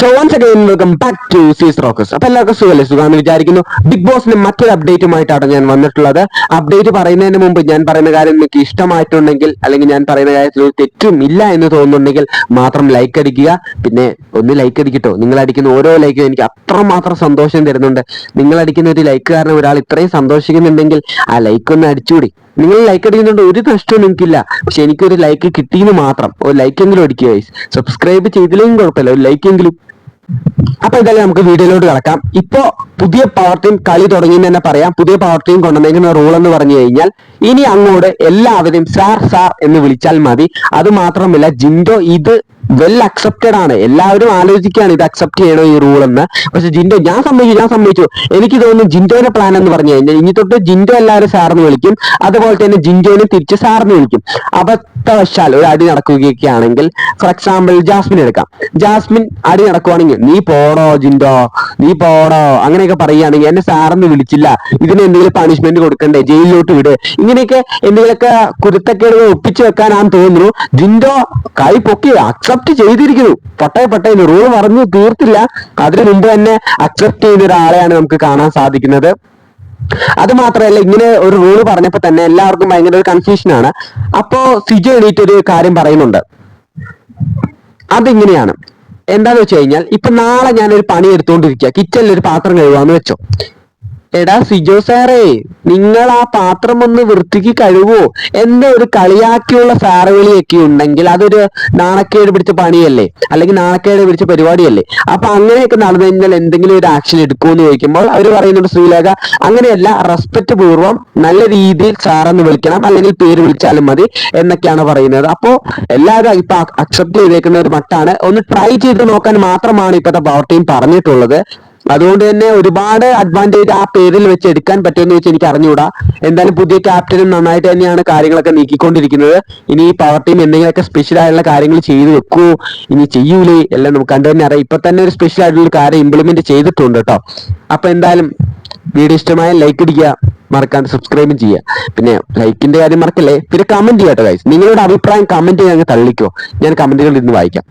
So once again welcome back to Sees Rocks അപ്പൊ എല്ലാവർക്കും സുഖമല്ലേ? സുഖമെന്ന് വിചാരിക്കുന്നു. ബിഗ് ബോസിന് മറ്റൊരു അപ്ഡേറ്റുമായിട്ടാണ് ഞാൻ വന്നിട്ടുള്ളത്. അപ്ഡേറ്റ് പറയുന്നതിന് മുമ്പ് ഞാൻ പറയുന്ന കാര്യം നിങ്ങൾക്ക് ഇഷ്ടമായിട്ടുണ്ടെങ്കിൽ അല്ലെങ്കിൽ ഞാൻ പറയുന്ന കാര്യത്തിൽ ഒരു തെറ്റും ഇല്ല എന്ന് തോന്നുന്നുണ്ടെങ്കിൽ മാത്രം ലൈക്ക് അടിക്കുക. പിന്നെ ഒന്ന് ലൈക്ക് അടിക്കട്ടോ. നിങ്ങൾ അടിക്കുന്ന ഓരോ ലൈക്കും എനിക്ക് അത്രമാത്രം സന്തോഷം തരുന്നുണ്ട്. നിങ്ങൾ അടിക്കുന്ന ഒരു ലൈക്ക് കാരണം ഒരാൾ ഇത്രയും സന്തോഷിക്കുന്നുണ്ടെങ്കിൽ ആ ലൈക്ക് ഒന്ന് അടിച്ചുകൂടി. നിങ്ങൾ ലൈക്ക് അടിക്കുന്നുണ്ട് ഒരു നഷ്ടവും നിങ്ങൾക്കില്ല. പക്ഷെ എനിക്കൊരു ലൈക്ക് കിട്ടിയെന്ന് മാത്രം. ഒരു ലൈക്കെങ്കിലും അടിക്കുക സബ്സ്ക്രൈബ് ചെയ്തില്ലെങ്കിൽ കുഴപ്പമില്ല. ഒരു ലൈക്കെങ്കിലും അപ്പൊ എന്തായാലും നമുക്ക് വീഡിയോയിലോട്ട് കിടക്കാം. ഇപ്പോ പുതിയ പവർ ടീം കളി തുടങ്ങി തന്നെ പറയാം. പുതിയ പവർ ടീം കൊണ്ടുവന്നേക്കുന്ന റൂൾ എന്ന് പറഞ്ഞു കഴിഞ്ഞാൽ ഇനി അങ്ങോട്ട് എല്ലാവരെയും സാർ സാർ എന്ന് വിളിച്ചാൽ മതി. അത് മാത്രമല്ല ജിൻഡോ ഇത് വെൽ അക്സെപ്റ്റഡ് ആണ്. എല്ലാവരും ആലോചിക്കുകയാണ് ഇത് അക്സെപ്റ്റ് ചെയ്യണോ ഈ റൂൾ എന്ന്. പക്ഷെ ജിൻഡോ ഞാൻ സമ്മതിച്ചു ഞാൻ സമ്മതിച്ചു. എനിക്ക് തോന്നുന്നു ജിൻഡോയുടെ പ്ലാൻ എന്ന് പറഞ്ഞു കഴിഞ്ഞാൽ ഇനി തൊട്ട് ജിൻഡോ എല്ലാവരും സാറിന് വിളിക്കും. അതുപോലെ തന്നെ ജിൻഡോനെ തിരിച്ച് സാറിന് വിളിക്കും. അബദ്ധവശാൽ ഒരു അടി നടക്കുകയൊക്കെ ആണെങ്കിൽ ഫോർ എക്സാമ്പിൾ ജാസ്മിൻ എടുക്കാം. ജാസ്മിൻ അടി നടക്കുവാണെങ്കിൽ നീ പോടോ ജിൻഡോ? നീ പോടോ അങ്ങനെയൊക്കെ പറയുകയാണെങ്കിൽ എന്നെ സാറിന് വിളിച്ചില്ല. ഇതിന് എന്തെങ്കിലും പണിഷ്മെന്റ് കൊടുക്കണ്ടേ? ജയിലിലോട്ട് വിട്. ഇങ്ങനെയൊക്കെ എന്തെങ്കിലുമൊക്കെ കുരുത്തക്കേടുകൾ ഒപ്പിച്ചു വെക്കാനാന്ന് തോന്നുന്നു. ജിൻഡോ കൈ പൊക്കി അക്സെപ്റ്റ് ചെയ്തിരിക്കുന്നു. പട്ടയ പട്ടയിൽ റൂൾ പറഞ്ഞു തീർത്തില്ല. അതിനു മുമ്പ് തന്നെ അക്സെപ്റ്റ് ചെയ്ത ഒരാളെയാണ് നമുക്ക് കാണാൻ സാധിക്കുന്നത്. അത് മാത്രമല്ല ഇങ്ങനെ ഒരു റൂൾ പറഞ്ഞപ്പോ തന്നെ എല്ലാവർക്കും ഭയങ്കര ഒരു കൺഫ്യൂഷൻ ആണ്. അപ്പോ സിജു എണീറ്റ് ഒരു കാര്യം പറയുന്നുണ്ട്. അതിങ്ങനെയാണ്. എന്താന്ന് വെച്ച് കഴിഞ്ഞാൽ ഇപ്പൊ നാളെ ഞാനൊരു പണി എടുത്തുകൊണ്ടിരിക്കുക കിച്ചണിൽ ഒരു പാത്രം കഴുകാന്ന് വെച്ചോ. എടാ സിജോ സാറേ നിങ്ങൾ ആ പാത്രം ഒന്ന് വൃത്തിക്ക് കഴുകുവോ എന്താ ഒരു കളിയാക്കിയുള്ള സാറുകളിയൊക്കെ ഉണ്ടെങ്കിൽ അതൊരു നാണക്കേട് പിടിച്ച പണിയല്ലേ? അല്ലെങ്കിൽ നാണക്കേട് പിടിച്ച പരിപാടിയല്ലേ? അപ്പൊ അങ്ങനെയൊക്കെ നടന്നു കഴിഞ്ഞാൽ എന്തെങ്കിലും ഒരു ആക്ഷൻ എടുക്കുമെന്ന് ചോദിക്കുമ്പോൾ അവർ പറയുന്നുണ്ട് ശ്രീലേഖ അങ്ങനെയല്ല റെസ്പെക്ട് പൂർവം നല്ല രീതിയിൽ സാറെന്ന് വിളിക്കണം അല്ലെങ്കിൽ പേര് വിളിച്ചാലും മതി എന്നൊക്കെയാണ് പറയുന്നത്. അപ്പോ എല്ലാവരും ഇപ്പൊ അക്സെപ്റ്റ് ചെയ്തേക്കുന്ന ഒരു മട്ടാണ്. ഒന്ന് ട്രൈ ചെയ്ത് നോക്കാൻ മാത്രമാണ് ഇപ്പോഴത്തെ പവർ ടീം പറഞ്ഞിട്ടുള്ളത്. അതുകൊണ്ട് തന്നെ ഒരുപാട് അഡ്വാന്റേജ് ആ പേരിൽ വെച്ച് എടുക്കാൻ പറ്റുമെന്ന് വെച്ച് എനിക്ക് അറിഞ്ഞുകൂടാ. എന്തായാലും പുതിയ ക്യാപ്റ്റനും നന്നായിട്ട് തന്നെയാണ് കാര്യങ്ങളൊക്കെ നീക്കിക്കൊണ്ടിരിക്കുന്നത്. ഇനി ഈ പവർ ടീം എന്തെങ്കിലുമൊക്കെ സ്പെഷ്യൽ ആയിട്ടുള്ള കാര്യങ്ങൾ ചെയ്തു വെക്കൂ. ഇനി ചെയ്യൂലേ? എല്ലാം നമുക്ക് കണ്ടു തന്നെ അറിയാം. ഇപ്പൊ തന്നെ ഒരു സ്പെഷ്യൽ ആയിട്ടുള്ള കാര്യം ഇംപ്ലിമെന്റ് ചെയ്തിട്ടുണ്ട് കേട്ടോ. അപ്പൊ എന്തായാലും വീഡിയോ ഇഷ്ടമായ ലൈക്ക് അടിക്കുക മറക്കാണ്ട് സബ്സ്ക്രൈബും ചെയ്യുക. പിന്നെ ലൈക്കിന്റെ കാര്യം മറക്കല്ലേ? പിന്നെ കമന്റ് ചെയ്യാട്ടോ ഗൈസ് നിങ്ങളുടെ അഭിപ്രായം കമന്റ് ചെയ്യാൻ തള്ളിക്കോ. ഞാൻ കമന്റുകളിൽ ഇന്ന് വായിക്കാം.